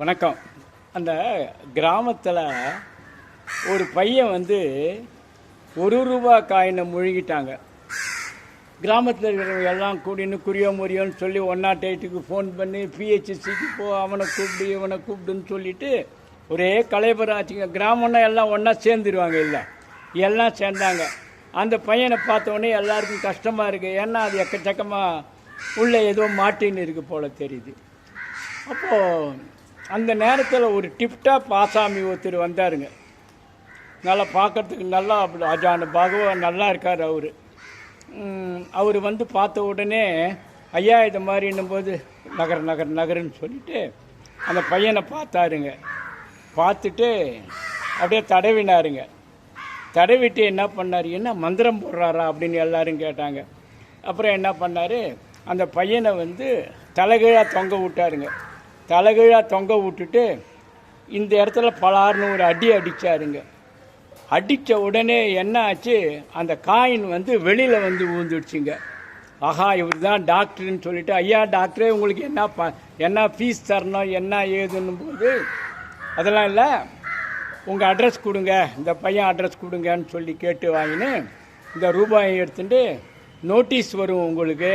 வணக்கம். அந்த கிராமத்தில் ஒரு பையன் வந்து ஒரு ரூபா காயினை முழுகிட்டாங்க. கிராமத்தில் இருக்கிறவங்க எல்லாம் கூடின்னு குறியோ முறியோன்னு சொல்லி ஒன் நாட் எயிட்டுக்கு ஃபோன் பண்ணி பிஹெச்சிக்கு போ அவனை கூப்பிடு இவனை கூப்பிடுன்னு சொல்லிட்டு ஒரே கலைபராச்சிங்க கிராமம்னா எல்லாம் ஒன்றா சேர்ந்துருவாங்க இல்லை. எல்லாம் சேர்ந்தாங்க. அந்த பையனை பார்த்தோன்னே எல்லாருக்கும் கஷ்டமாக இருக்குது ஏன்னா அது எக்கச்சக்கமாக உள்ளே ஏதோ மாட்டின்னு இருக்குது போல் தெரியுது. அப்போது அந்த நேரத்தில் ஒரு டிப்டாப் ஆசாமி ஒருத்தர் வந்தாருங்க. நல்லா பார்க்கறதுக்கு நல்லா அஜான பகவான் நல்லா இருக்கார் அவர். அவர் வந்து பார்த்த உடனே ஐயா இது மாதிரின்னும் போது நகர் நகர் நகருன்னு சொல்லிட்டு அந்த பையனை பார்த்தாருங்க. பார்த்துட்டு அப்படியே தடவினாருங்க. தடவிட்டு என்ன பண்ணார்? என்ன மந்திரம் போடுறாரா அப்படின்னு எல்லாரும் கேட்டாங்க. அப்புறம் என்ன பண்ணார்? அந்த பையனை வந்து தலைகீழாக தொங்க விட்டாருங்க. தலைகீழாக தொங்க விட்டுட்டு இந்த இடத்துல பலார்னு ஒரு அடி அடித்தாருங்க அடித்த உடனே என்ன ஆச்சு? அந்த காயின் வந்து வெளியில் வந்து ஊந்துடுச்சுங்க. ஆஹா இவர் தான் டாக்டர்னு சொல்லிட்டு ஐயா டாக்டரே உங்களுக்கு என்ன ப என்ன ஃபீஸ் தரணும்? என்ன ஏதுன்னும் போது அதெல்லாம் இல்லை. உங்கள் அட்ரஸ் கொடுங்க. இந்த பையன் அட்ரஸ் கொடுங்கன்னு சொல்லி கேட்டு வாங்கின்னு இந்த ரூபாயை எடுத்துட்டு நோட்டீஸ் வரும் உங்களுக்கு.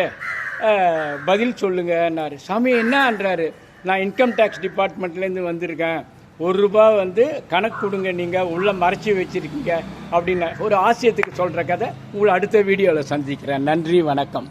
பதில் சொல்லுங்கன்னாரு. சாமி என்னன்றாரு நான் இன்கம் டேக்ஸ் டிபார்ட்மெண்ட்லேருந்து வந்திருக்கேன். ஒரு ரூபா வந்து கணக்கு கொடுங்க நீங்கள் உள்ளே மறைச்சி வச்சுருக்கீங்க அப்படின்னு ஒரு ஆசியத்துக்கு சொல்கிற கதை உங்களை அடுத்த வீடியோவில் சந்திக்கிறேன். நன்றி வணக்கம்.